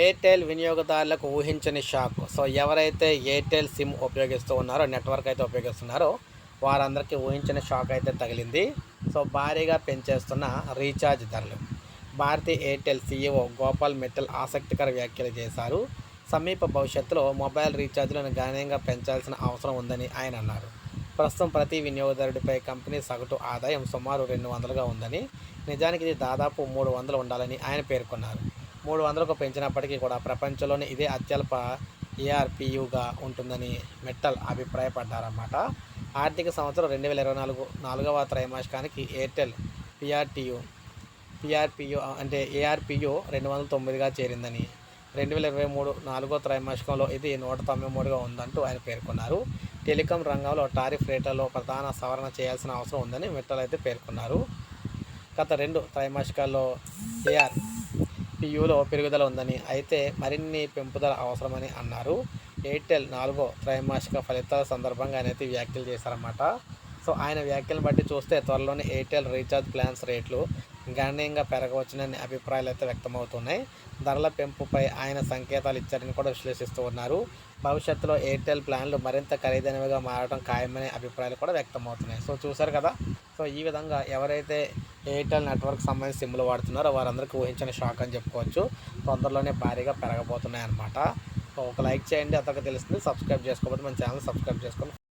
Airtel వినియోగదారులకు ఊహించని shock. So ఎవరైతే ఎయిర్టెల్ సిమ్ ఉపయోగిస్తూ ఉన్నారో నెట్వర్క్ అయితే ఉపయోగిస్తున్నారో వారందరికీ ఊహించని షాక్ అయితే తగిలింది. సో భారీగా పెంచేస్తున్న రీఛార్జ్ ధరలు. భారతీయ ఎయిర్టెల్ సీఈఓ గోపాల్ మిట్టల్ ఆసక్తికర వ్యాఖ్యలు చేశారు. సమీప భవిష్యత్తులో మొబైల్ రీఛార్జ్లను గణనీయంగా పెంచాల్సిన అవసరం ఉందని ఆయన అన్నారు. ప్రస్తుతం ప్రతి వినియోగదారుడిపై కంపెనీ సగటు ఆదాయం సుమారు రెండు వందలుగా ఉందని నిజానికి ఇది దాదాపు మూడు వందలు ఉండాలని ఆయన పేర్కొన్నారు. మూడు వందలకు పెంచినప్పటికీ కూడా ప్రపంచంలోనే ఇదే అత్యల్ప ఏఆర్పియుగా ఉంటుందని మెట్టల్ అభిప్రాయపడ్డారన్నమాట. ఆర్థిక సంవత్సరం రెండు వేల ఇరవై నాలుగు నాలుగవ త్రైమాసికానికి ఎయిర్టెల్ పిఆర్టీయు పిఆర్పియు అంటే ఏఆర్పియు రెండు వందల తొమ్మిదిగా చేరిందని రెండు వేల ఇరవై మూడు నాలుగో త్రైమాసికంలో ఇది నూట తొంభై మూడుగా ఉందంటూ ఆయన పేర్కొన్నారు. టెలికాం రంగంలో టారిఫ్ రేట్లలో ప్రధాన సవరణ చేయాల్సిన అవసరం ఉందని మిట్టల్ అయితే పేర్కొన్నారు. గత రెండు త్రైమాసికాల్లో ఏఆర్ పియులో పెరుగుదల ఉందని అయితే మరిన్ని పెంపుదల అవసరమని అన్నారు. ఎయిర్టెల్ నాలుగో త్రైమాసిక ఫలితాల సందర్భంగా అనేది అయితే వ్యాఖ్యలు చేశారన్నమాట. సో ఆయన వ్యాఖ్యలను బట్టి చూస్తే త్వరలోనే ఎయిర్టెల్ రీఛార్జ్ ప్లాన్స్ రేట్లు గణనీయంగా పెరగవచ్చునని అభిప్రాయాలు అయితే వ్యక్తమవుతున్నాయి. ధరల పెంపుపై ఆయన సంకేతాలు ఇచ్చారని కూడా విశ్లేషిస్తూ ఉన్నారు. భవిష్యత్తులో ఎయిర్టెల్ ప్లాన్లు మరింత ఖరీదైనవిగా మారడం ఖాయమనే అభిప్రాయాలు కూడా వ్యక్తమవుతున్నాయి. సో చూసారు కదా? సో ఈ విధంగా ఎవరైతే ఎయిర్టెల్ నెట్వర్క్ సంబంధించి సిమ్లు వాడుతున్నారు. వారందరికీ ఊహించిన షాక్ అని చెప్పుకోవచ్చు. తొందరలోనే భారీగా పెరగబోతున్నాయి అన్నమాట ఒక లైక్ చేయండి అతనికి తెలుస్తుంది. సబ్స్క్రైబ్ చేసుకోకపోతే మన ఛానల్ సబ్స్క్రైబ్ చేసుకోండి.